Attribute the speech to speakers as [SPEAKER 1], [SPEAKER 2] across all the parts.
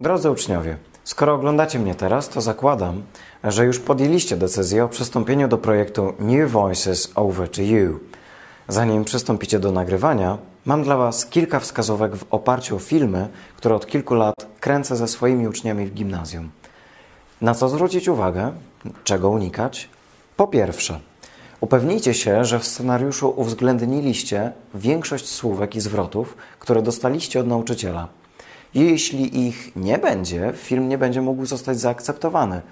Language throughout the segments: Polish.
[SPEAKER 1] Drodzy uczniowie, skoro oglądacie mnie teraz, to zakładam, że już podjęliście decyzję o przystąpieniu do projektu New Voices Over to You. Zanim przystąpicie do nagrywania, mam dla Was kilka wskazówek w oparciu o filmy, które od kilku lat kręcę ze swoimi uczniami w gimnazjum. Na co zwrócić uwagę? Czego unikać? Po pierwsze, upewnijcie się, że w scenariuszu uwzględniliście większość słówek i zwrotów, które dostaliście od nauczyciela. Jeśli ich nie będzie, film nie będzie mógł zostać zaakceptowany,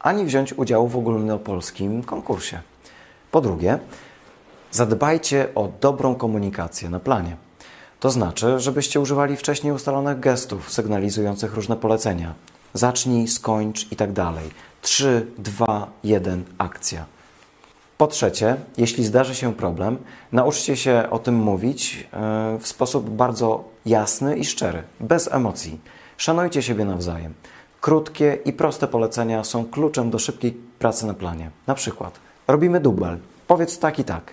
[SPEAKER 1] ani wziąć udziału w ogólnopolskim konkursie. Po drugie, zadbajcie o dobrą komunikację na planie. To znaczy, żebyście używali wcześniej ustalonych gestów sygnalizujących różne polecenia. Zacznij, skończ i tak dalej. 3, 2, 1, akcja. Po trzecie, jeśli zdarzy się problem, nauczcie się o tym mówić e, w sposób bardzo jasny i szczery, bez emocji. Szanujcie siebie nawzajem. Krótkie i proste polecenia są kluczem do szybkiej pracy na planie. Na przykład, robimy dubel. Powiedz tak i tak.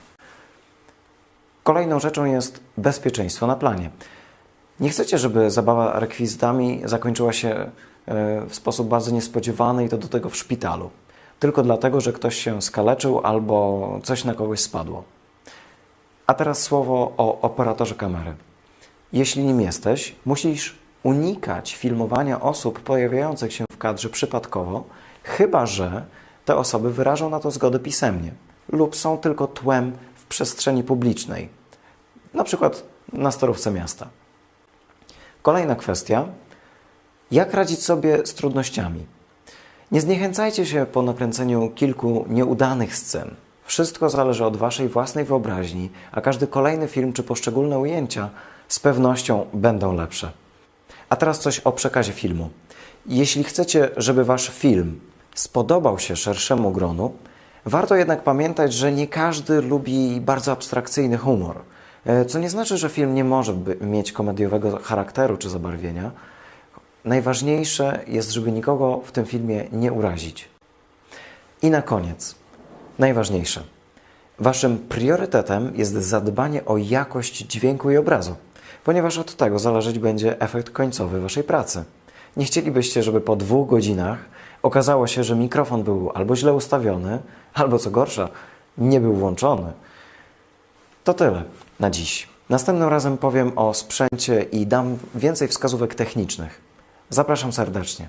[SPEAKER 1] Kolejną rzeczą jest bezpieczeństwo na planie. Nie chcecie, żeby zabawa rekwizytami zakończyła się e, w sposób bardzo niespodziewany i to do tego w szpitalu. Tylko dlatego, że ktoś się skaleczył albo coś na kogoś spadło. A teraz słowo o operatorze kamery. Jeśli nim jesteś, musisz unikać filmowania osób pojawiających się w kadrze przypadkowo, chyba że te osoby wyrażą na to zgodę pisemnie lub są tylko tłem w przestrzeni publicznej, na przykład na storówce miasta. Kolejna kwestia. Jak radzić sobie z trudnościami? Nie zniechęcajcie się po nakręceniu kilku nieudanych scen. Wszystko zależy od Waszej własnej wyobraźni, a każdy kolejny film czy poszczególne ujęcia z pewnością będą lepsze. A teraz coś o przekazie filmu. Jeśli chcecie, żeby Wasz film spodobał się szerszemu gronu, warto jednak pamiętać, że nie każdy lubi bardzo abstrakcyjny humor. E, Co nie znaczy, że film nie może mieć komediowego charakteru czy zabarwienia. Najważniejsze jest, żeby nikogo w tym filmie nie urazić. I na koniec, najważniejsze. Waszym priorytetem jest zadbanie o jakość dźwięku i obrazu, ponieważ od tego zależeć będzie efekt końcowy Waszej pracy. Nie chcielibyście, żeby po dwóch godzinach okazało się, że mikrofon był albo źle ustawiony, albo co gorsza, nie był włączony. To tyle na dziś. Następnym razem powiem o sprzęcie i dam więcej wskazówek technicznych. Zapraszam serdecznie.